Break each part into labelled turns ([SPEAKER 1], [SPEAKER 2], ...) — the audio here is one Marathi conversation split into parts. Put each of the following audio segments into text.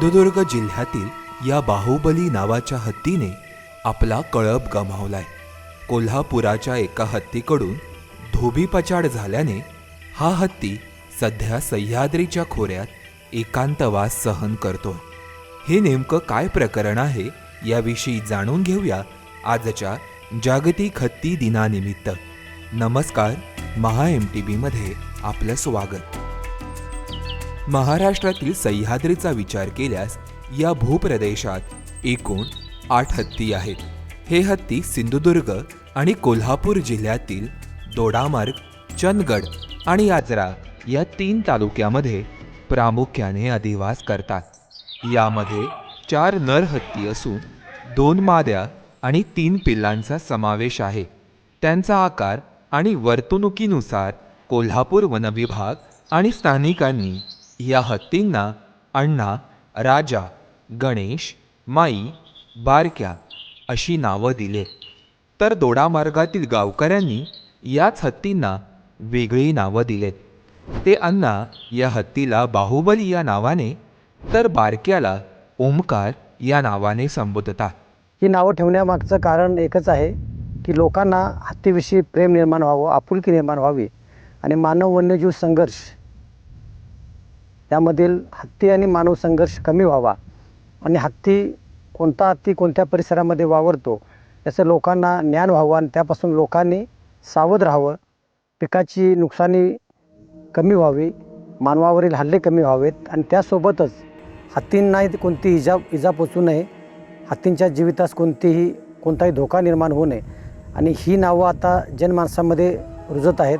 [SPEAKER 1] सिंधुदुर्ग जिल्ह्यातील या बाहुबली नावाच्या हत्तीने आपला कळप गमावलाय. कोल्हापुराच्या एका हत्तीकडून धोबीपचाड झाल्याने हा हत्ती सध्या सह्याद्रीच्या खोऱ्यात एकांतवास सहन करतोय. हे नेमकं काय प्रकरण आहे याविषयी जाणून घेऊया आजच्या जागतिक हत्ती दिनानिमित्त. नमस्कार महा एम टी बीमध्ये आपलं स्वागत. महाराष्ट्रातील सह्याद्रीचा विचार केल्यास या भूप्रदेशात एकूण आठ हत्ती आहेत. हे हत्ती सिंधुदुर्ग आणि कोल्हापूर जिल्ह्यातील दोडामार्ग चंदगड आणि आजरा या तीन तालुक्यामध्ये प्रामुख्याने अधिवास करतात. यामध्ये चार नर हत्ती असून दोन माद्या आणि तीन पिल्लांचा समावेश आहे. त्यांचा आकार आणि वर्तणुकीनुसार कोल्हापूर वनविभाग आणि स्थानिकांनी या हत्तींना अण्णा राजा गणेश माई बारक्या अशी नावं दिले. तर दोडामार्गातील गावकऱ्यांनी याच हत्तींना वेगळी नावं दिलेत. ते अण्णा या हत्तीला बाहुबली या नावाने तर बारक्याला ओमकार या नावाने संबोधतात
[SPEAKER 2] ही नावं ठेवण्यामागचं कारण एकच आहे की लोकांना हत्तीविषयी प्रेम निर्माण व्हावं आपुलकी निर्माण व्हावी आणि मानव वन्यजीव संघर्ष त्यामधील हत्ती आणि मानव संघर्ष कमी व्हावा आणि हत्ती कोणता हत्ती कोणत्या परिसरामध्ये वावरतो याचं लोकांना ज्ञान व्हावं आणि त्यापासून लोकांनी सावध राहावं. पिकाची नुकसानी कमी व्हावी मानवावरील हल्ले कमी व्हावेत आणि त्यासोबतच हत्तींना कोणती इजा इजा पोचू नये हत्तींच्या जीवितास कोणतीही कोणताही धोका निर्माण होऊ नये. आणि ही नावं आता जनमानसामध्ये रुजत आहेत.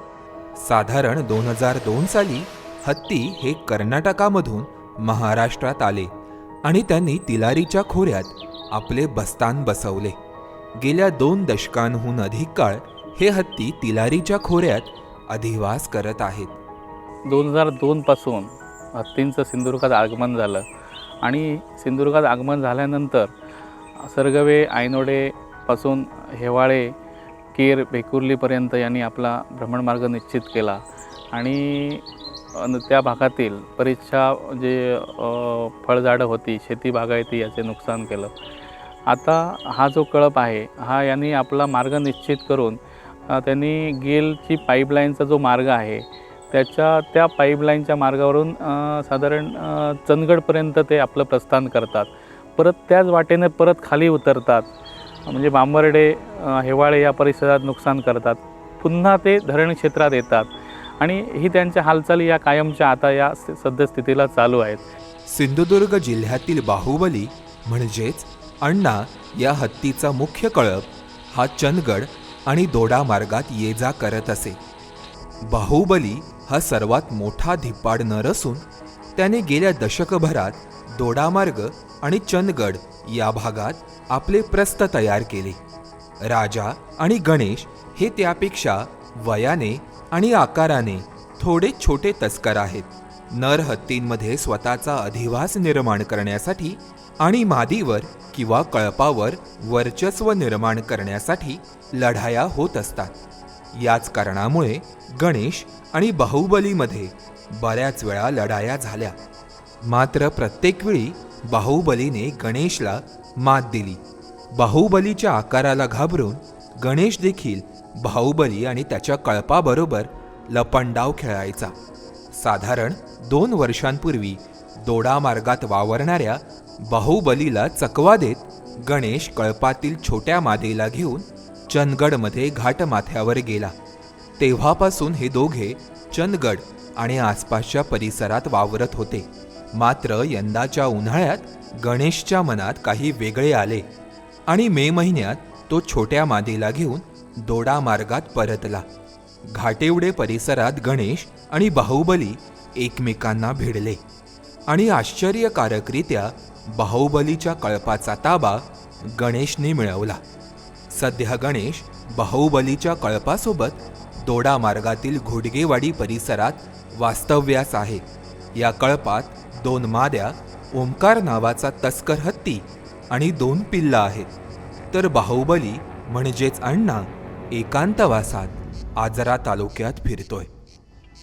[SPEAKER 1] साधारण दोन हजार दोन साली हत्ती हे कर्नाटकामधून महाराष्ट्रात आले आणि त्यांनी तिलारीच्या खोऱ्यात आपले बस्तान बसवले. गेल्या दोन दशकांहून अधिक काळ हे हत्ती तिलारीच्या खोऱ्यात अधिवास करत आहेत.
[SPEAKER 3] दोन हजार दोनपासून हत्तींचं सिंधुदुर्गात आगमन झालं आणि सिंधुदुर्गात आगमन झाल्यानंतर सरगवे आयनोडेपासून हेवाळे केर भेकुर्लीपर्यंत यांनी आपला भ्रमणमार्ग निश्चित केला आणि अन त्या भागातील बरीचशा जे फळझाडं होती शेती बागायती याचे नुकसान केलं. आता हा जो कळप आहे हा यांनी आपला मार्ग निश्चित करून त्यांनी गेलची पाईपलाईनचा जो मार्ग आहे त्याच्या त्या पाईपलाईनच्या मार्गावरून साधारण चंदगडपर्यंत ते आपलं प्रस्थान करतात. परत त्याच वाटेने परत खाली उतरतात. म्हणजे बांबर्डे हेवाळे या परिसरात नुकसान करतात. पुन्हा ते धरण क्षेत्रात येतात. आणि ही त्यांच्या हालचाली या कायमच्या आता या सद्यस्थितीला चालू आहेत.
[SPEAKER 1] सिंधुदुर्ग जिल्ह्यातील बाहुबली म्हणजेच अण्णा या हत्तीचा मुख्य कळप हा चंदगड आणि दोडा मार्गात ये जा करत असे. बाहुबली हा सर्वात मोठा धिप्पाड नर असून त्याने गेल्या दशकभरात दोडामार्ग आणि चंदगड या भागात आपले प्रस्त तयार केले. राजा आणि गणेश हे त्यापेक्षा वयाने आणि आकाराने थोडे छोटे तस्कर आहेत. नर हत्तींमध्ये स्वतःचा अधिवास निर्माण करण्यासाठी आणि मादीवर किंवा कळपावर वर्चस्व निर्माण करण्यासाठी लढाया होत असतात. याच कारणामुळे गणेश आणि बाहुबलीमध्ये बऱ्याच वेळा लढाया झाल्या. मात्र प्रत्येक वेळी बाहुबलीने गणेशला मात दिली. बाहुबलीच्या आकाराला घाबरून गणेश देखील बाहुबली आणि त्याच्या कळपाबरोबर लपंडाव खेळायचा. साधारण दोन वर्षांपूर्वी दोडा मार्गात वावरणाऱ्या बाहुबलीला चकवा देत गणेश कळपातील छोट्या मादेला घेऊन चंदगडमध्ये घाटमाथ्यावर गेला. तेव्हापासून हे दोघे चंदगड आणि आसपासच्या परिसरात वावरत होते. मात्र यंदाच्या उन्हाळ्यात गणेशच्या मनात काही वेगळे आले आणि मे महिन्यात तो छोट्या मादीला घेऊन दोडा मार्गात परतला. घाटेवडे परिसरात गणेश आणि बाहुबली एकमेकांना भिडले. आणि आश्चर्यकारकरित्या बाहुबलीच्या कळपाचा ताबा गणेशने मिळवला. सध्या गणेश बाहुबलीच्या कळपासोबत दोडा मार्गातील घोडगेवाडी परिसरात वास्तव्यास आहे. या कळपात दोन माद्या ओंकार नावाचा तस्कर हत्ती आणि दोन पिल्ला आहेत. तर बाहुबली म्हणजेच अण्णा एकांतवासात आजरा तालुक्यात फिरतोय.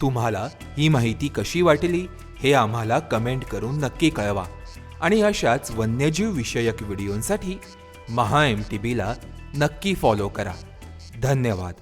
[SPEAKER 1] तुम्हाला ही माहिती कशी वाटली हे आम्हाला कमेंट करून नक्की कळवा. आणि अशाच वन्यजीव विषयक व्हिडिओंसाठी महा एम टी बीला नक्की फॉलो करा. धन्यवाद.